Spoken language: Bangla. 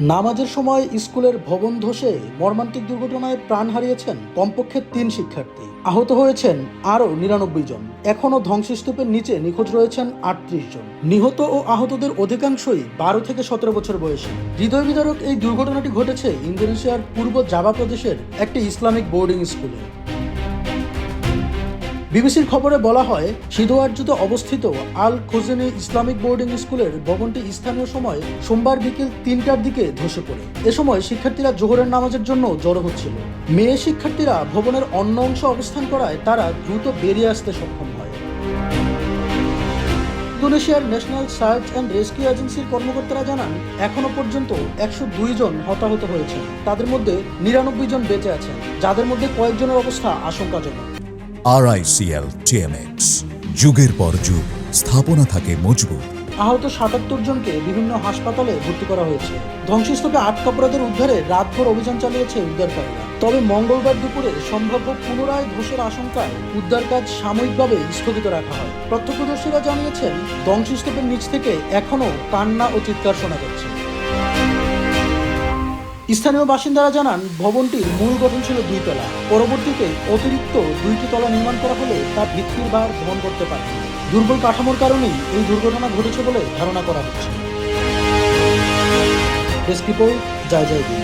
নামাজের সময় স্কুলের ভবন ধসে মর্মান্তিক দুর্ঘটনায় প্রাণ হারিয়েছেন কমপক্ষে তিন শিক্ষার্থী। আহত হয়েছেন আরও নিরানব্বই জন। এখনও ধ্বংসস্তূপের নিচে নিখোঁজ রয়েছেন আটত্রিশ জন। নিহত ও আহতদের অধিকাংশই বারো থেকে সতেরো বছর বয়সী। হৃদয় বিদারক এই দুর্ঘটনাটি ঘটেছে ইন্দোনেশিয়ার পূর্ব জাভা প্রদেশের একটি ইসলামিক বোর্ডিং স্কুলে। বিবিসির খবরে বলা হয় সিধোয়ার্জুতে অবস্থিত আল খোজেনে ইসলামিক বোর্ডিং স্কুলের ভবনটি স্থানীয় সময় সোমবার বিকেল তিনটার দিকে ধসে পড়ে। এ সময় শিক্ষার্থীরা জোহরের নামাজের জন্য জড়ো হচ্ছিল। মেয়ে শিক্ষার্থীরা ভবনের অন্য অংশ অবস্থান করায় তারা দ্রুত বেরিয়ে আসতে সক্ষম হয়। ইন্দোনেশিয়ার ন্যাশনাল সার্চ অ্যান্ড রেস্কিউ এজেন্সির কর্মকর্তারা জানান এখনও পর্যন্ত একশো দুই জন হতাহত হয়েছে তাদের মধ্যে নিরানব্বই জন বেঁচে আছেন, যাদের মধ্যে কয়েকজনের অবস্থা আশঙ্কাজনক। আরআইসিএল টিএমএক্স যুগের পর যুগ, স্থাপনা থাকে মজবুত। আহত সাতাত্তর জনকে বিভিন্ন হাসপাতালে ভর্তি করা হয়েছে। ধ্বংসস্তূপে আটকা পড়াদের উদ্ধারে রাতভর অভিযান চালিয়েছে উদ্ধারকারীরা তবে মঙ্গলবার দুপুরে সম্ভাব্য পুনরায় ধসের আশঙ্কায় উদ্ধার কাজ সাময়িকভাবে স্থগিত রাখা হয়। প্রত্যক্ষদর্শীরা জানিয়েছেন, ধ্বংসস্তূপের নিচ থেকে এখনও কান্না ও চিৎকার শোনা যাচ্ছে। স্থানীয় বাসিন্দারা জানান, ভবনটির মূল গঠন ছিল দুই তলা। পরবর্তীতে অতিরিক্ত দুইটি তলা নির্মাণ করা হলে তা ভিত্তির ভার বহন করতে পারে। দুর্বল কাঠামোর কারণেই এই দুর্ঘটনা ঘটেছে বলে ধারণা করা হচ্ছে। রিপোর্ট, জয় জয় দিন